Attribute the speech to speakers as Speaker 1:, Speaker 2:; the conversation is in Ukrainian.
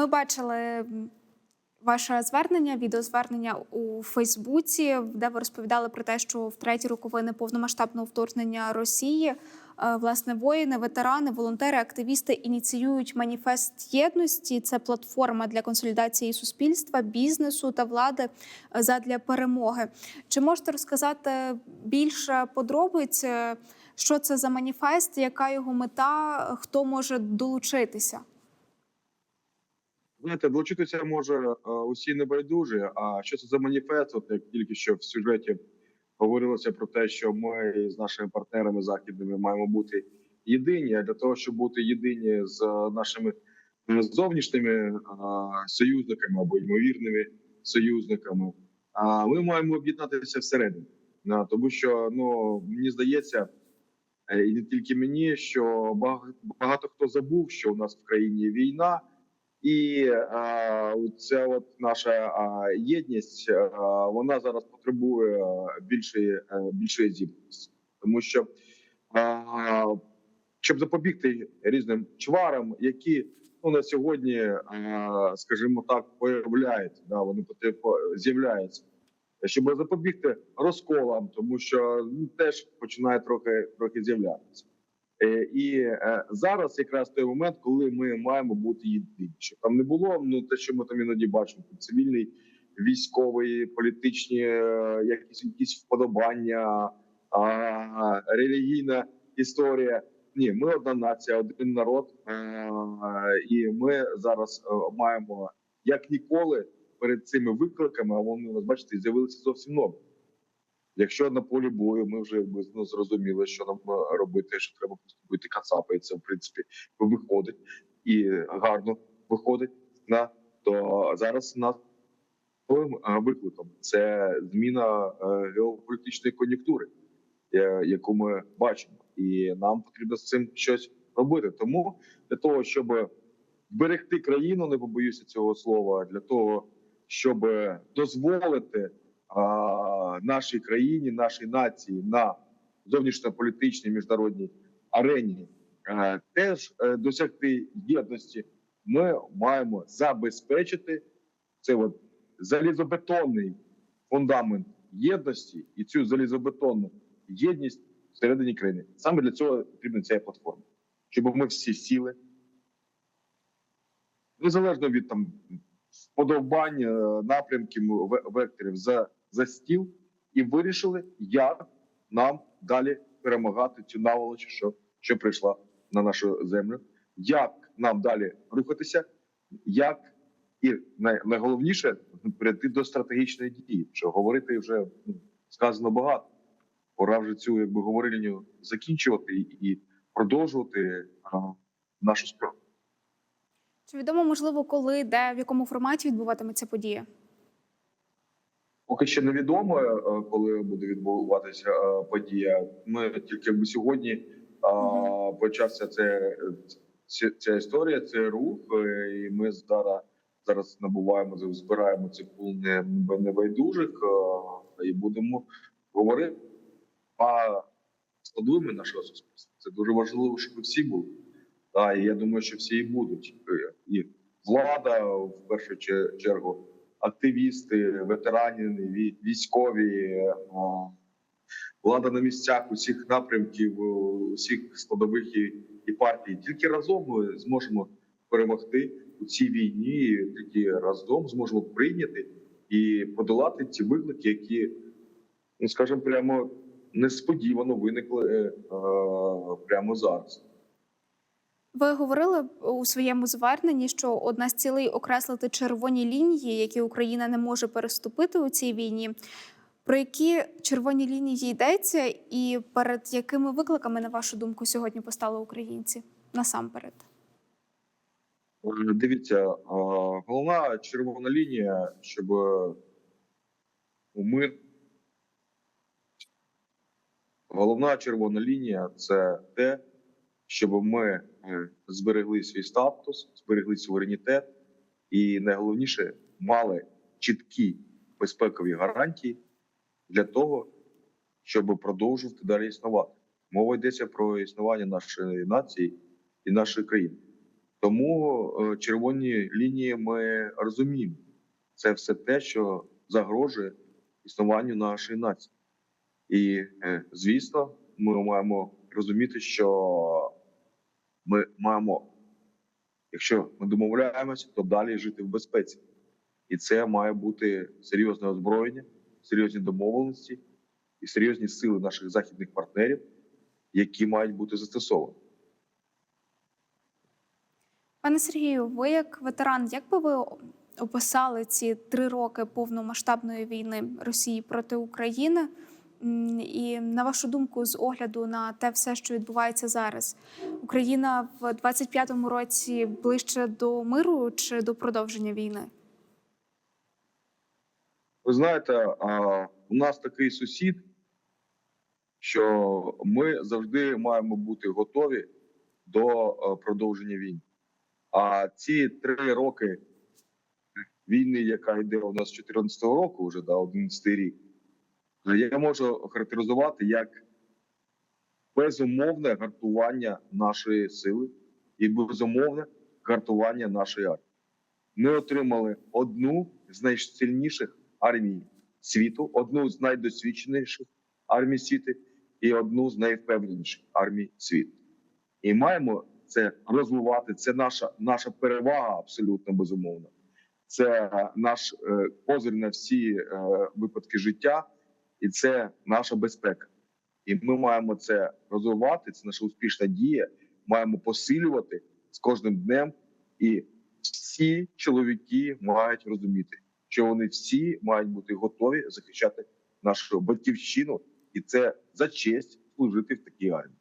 Speaker 1: Ми бачили ваше звернення, відеозвернення у Фейсбуці, де ви розповідали про те, що в треті роковини повномасштабного вторгнення Росії е, власне воїни, ветерани, волонтери, активісти ініціюють маніфест єдності. Це платформа для консолідації суспільства, бізнесу та влади е, задля перемоги. Чи можете розказати більше подробиць? е, Що це за маніфест, яка його мета, хто може долучитися?
Speaker 2: Знаєте, долучитися може е, усі небайдужі. А що це за маніфест? От як тільки що в сюжеті говорилося про те, що ми з нашими партнерами західними маємо бути єдині. А для того, щоб бути єдині з нашими е, зовнішніми е, союзниками або ймовірними союзниками, а ми маємо об'єднатися всередині. Тому що ну мені здається, е, і не тільки мені, що бага- багато хто забув, що у нас в країні війна. І а, ця от наша єдність, а, вона зараз потребує більшої, е, більшої зібраності, тому що а, щоб запобігти різним чварам, які ну на сьогодні, а, скажімо так, появляються, да, вони з'являються, щоб запобігти розколам, тому що ну, теж починає трохи трохи з'являтися. Е, І е, зараз якраз той момент, коли ми маємо бути єдині, щоб там не було ну те, що ми там іноді бачимо, там цивільний, військовий, політичні, е, якісь якісь вподобання, релігійна історія. Ні, ми одна нація, один народ, і ми зараз маємо як ніколи перед цими викликами, а вони бачите, з'явилися зовсім нові. Якщо на полі бою ми вже ну, зрозуміли, що нам е, робити, що треба поступити кацапи, і це в принципі виходить і гарно виходить на то зараз на новим е, викликом це зміна е, геополітичної кон'юнктури, яку ми бачимо, і нам потрібно з цим щось робити. Тому для того, щоб зберегти країну, не побоюся цього слова, для того, щоб дозволити нашій країні, нашій нації на зовнішньополітичній міжнародній арені е, теж е, досягти єдності, ми маємо забезпечити це от залізобетонний фундамент єдності і цю залізобетонну єдність всередині країни. Саме для цього потрібна ця платформа, щоб ми всі сіли незалежно від там вподобань, е, напрямків, векторів за, за стіл і вирішили, як нам далі перемагати цю наволоч, що, що прийшла на нашу землю, як нам далі рухатися, як і найголовніше перейти до стратегічної дії, що говорити вже ну, сказано багато. Пора вже цю якби говорильню закінчувати і, продовжувати нашу справу.
Speaker 1: Чи відомо, можливо, коли, де, в якому форматі відбуватиметься подія?
Speaker 2: Поки ще невідомо, е, коли буде відбуватися е, подія. Ми тільки якби сьогодні е, почався це, ця, ця історія, цей рух, і ми зараз зараз набуваємо збираємо цей пул небайдужих і будемо говорити а складовими нашого суспільства. Це дуже важливо, щоб всі були. Та, і я думаю, що всі і будуть. І влада в першу чергу активісти, ветерані, військові, е, влада на місцях усіх напрямків, усіх складових і, і партій. Тільки разом ми зможемо перемогти у цій війні. Тільки разом зможемо прийняти і подолати ці виклики, які, ну скажімо, прямо несподівано виникли е, е, прямо зараз.
Speaker 1: Ви говорили у своєму зверненні, що одна з цілей окреслити червоні лінії, які Україна не може переступити у цій війні. Про які червоні лінії йдеться, і перед якими викликами, на вашу думку, сьогодні постали українці насамперед?
Speaker 2: Е, Дивіться, е, головна червона лінія, щоб е, у мир. Головна червона лінія це те, щоб ми зберегли свій статус, зберегли суверенітет, і найголовніше мали чіткі безпекові гарантії для того, щоб продовжувати далі існувати. Мова йдеться про існування нашої нації і нашої країни. Тому е, червоні лінії ми розуміємо. Це все те, що загрожує існуванню нашої нації. І, е, звісно, ми маємо розуміти, що ми маємо, якщо ми домовляємося, то далі жити в безпеці. І це має бути серйозне озброєння, серйозні домовленості і серйозні сили наших західних партнерів, які мають бути застосовані.
Speaker 1: Пане Сергію, ви як ветеран, як би ви описали ці три роки повномасштабної війни Росії проти України? І на вашу думку, з огляду на те все, що відбувається зараз, Україна в 25-му році ближче до миру чи до продовження війни?
Speaker 2: Ви знаєте, у нас такий сусід, що ми завжди маємо бути готові до е, продовження війни. А ці три роки війни, яка йде у нас з 2014 року, вже до 11 рік, я можу охарактеризувати як безумовне гартування нашої сили і безумовне гартування нашої армії. Ми отримали одну з найсильніших армій світу, одну з найдосвідченіших армій світу і одну з найвпевненіших армій світу. І маємо це розвивати. Це наша, наша перевага абсолютно безумовно. Це наш е, козир на всі е, випадки життя, і це наша безпека. І ми маємо це розвивати. Це наша успішна дія. Маємо посилювати з кожним днем. І всі чоловіки мають розуміти, що вони всі мають бути готові захищати нашу батьківщину, і це за честь служити в такій армії.